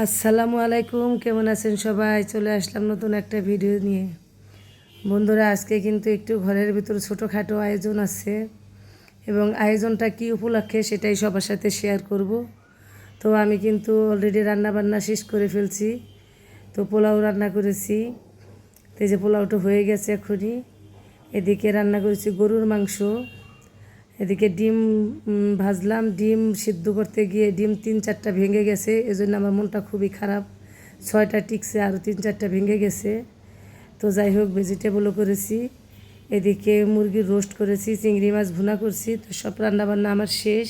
আসসালামু আলাইকুম, কেমন আছেন সবাই? চলে আসলাম নতুন একটা ভিডিও নিয়ে। বন্ধুরা, আজকে কিন্তু একটু ঘরের ভিতর ছোটোখাটো আয়োজন আছে এবং আয়োজনটা কি উপলক্ষে সেটাই সবার সাথে শেয়ার করব। তো আমি কিন্তু অলরেডি রান্না বান্না শেষ করে ফেলছি। তো পোলাও রান্না করেছি। তো যে পোলাওটা হয়ে গেছে এখনই। এদিকে রান্না করেছি গরুর মাংস। এদিকে ডিম ভাজলাম। ডিম সিদ্ধ করতে গিয়ে ডিম তিন চারটা ভেঙে গেছে। এজন্য আমার মনটা খুবই খারাপ। ছয়টা টিকছে আরও তিন চারটা ভেঙে গেছে। তো যাই হোক ভেজিটেবলও করেছি। এদিকে মুরগির রোস্ট করেছি, চিংড়ি মাছ ভুনা করছি। তো সব রান্নাবান্না আমার শেষ।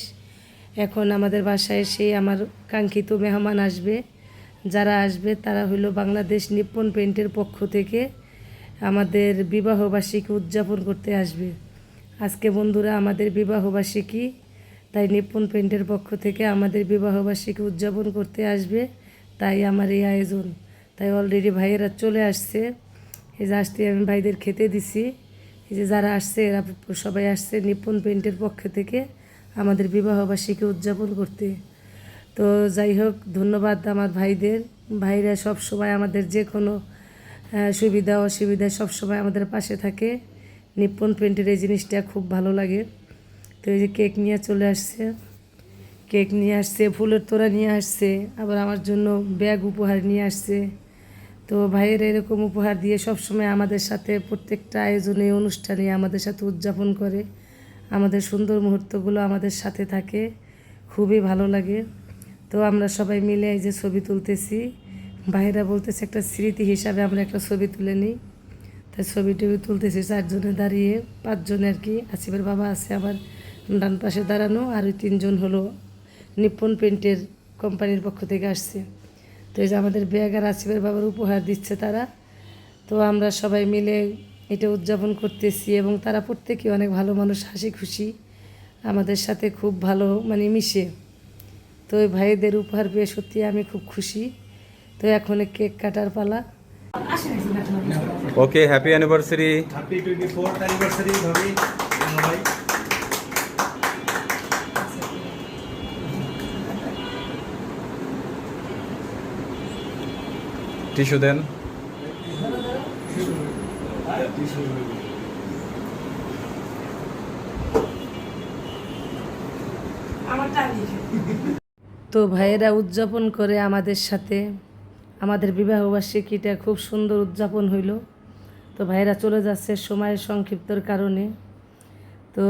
এখন আমাদের বাসায় সেই আমার কাঙ্ক্ষিত মেহমান আসবে। যারা আসবে, তারা হলো বাংলাদেশ নিপ্পন পেন্টের পক্ষ থেকে আমাদের বিবাহবার্ষিকী উদযাপন করতে আসবে। আজকে বন্ধুরা আমাদের বিবাহবার্ষিকী, তাই নিপুণ পেন্টের পক্ষ থেকে আমাদের বিবাহবার্ষিকী উদযাপন করতে আসবে, তাই আমার এই আয়োজন। তাই অলরেডি ভাইয়েরা চলে আসছে। এই যে আসতে আমি ভাইদের খেতে দিছি। এই যে যারা আসছে, এরা সবাই আসছে নিপুণ পেন্টের পক্ষ থেকে আমাদের বিবাহবার্ষিকী উদযাপন করতে। তো যাই হোক, ধন্যবাদ আমার ভাইদের। ভাইরা সব সময় আমাদের যে কোনো সুবিধা, অসুবিধা সবসময় আমাদের পাশে থাকে। নিপ্পন পেন্টের এই জিনিসটা খুব ভালো লাগে। তো এই যে কেক নিয়ে চলে আসছে। কেক নিয়ে আসছে, ফুলের তোড়া নিয়ে আসছে, আবার আমার জন্য ব্যাগ উপহার নিয়ে আসছে। তো ভাইয়ের এরকম উপহার দিয়ে সব সময় আমাদের সাথে প্রত্যেকটা আয়োজনে, অনুষ্ঠানে আমাদের সাথে উদযাপন করে। আমাদের সুন্দর মুহূর্তগুলো আমাদের সাথে থাকে। খুবই ভালো লাগে। তো আমরা সবাই মিলে এই যে ছবি তুলতেছি। ভাইয়েরা বলতেছে একটা স্মৃতি হিসাবে আমরা একটা ছবি তুলে নিই। তাই ছবি টবি তুলতেছি, চারজনে দাঁড়িয়ে, পাঁচজনে আর কি। আসিফের বাবা আছে আবার ডান পাশে দাঁড়ানো, আর ওই তিনজন হলো নিপ্পন পেন্টের কোম্পানির পক্ষ থেকে আসছে। তো এই যে আমাদের ব্যাগ আর আসিফের বাবার উপহার দিচ্ছে তারা। তো আমরা সবাই মিলে এটা উদযাপন করতেছি এবং তারা প্রত্যেকেই অনেক ভালো মানুষ, হাসি খুশি, আমাদের সাথে খুব ভালো মানে মিশে। তো ওই ভাইদের উপহার পেয়ে সত্যি আমি খুব খুশি। তো এখন কেক কাটার পালা। Okay happy anniversary happy twenty fourth anniversary ভাবি ভাই টিস্যু দেন তো ভাইয়েরা উদযাপন করে আমাদের সাথে। আমাদের বিবাহবার্ষিকীটা খুব সুন্দর উদযাপন হইল। তো ভাইয়েরা চলে যাচ্ছে সময়ের সংক্ষিপ্তর কারণে। তো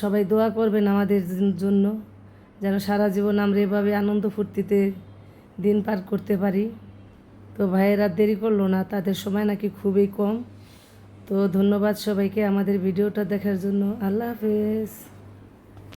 সবাই দোয়া করবেন আমাদের জন্য, যেন সারা জীবন আমরা এভাবে আনন্দ ফুর্তিতে দিন পার করতে পারি। তো ভাইয়েরা দেরি করল না, তাদের সময় নাকি খুবই কম। তো ধন্যবাদ সবাইকে আমাদের ভিডিওটা দেখার জন্য। আল্লাহ হাফেজ।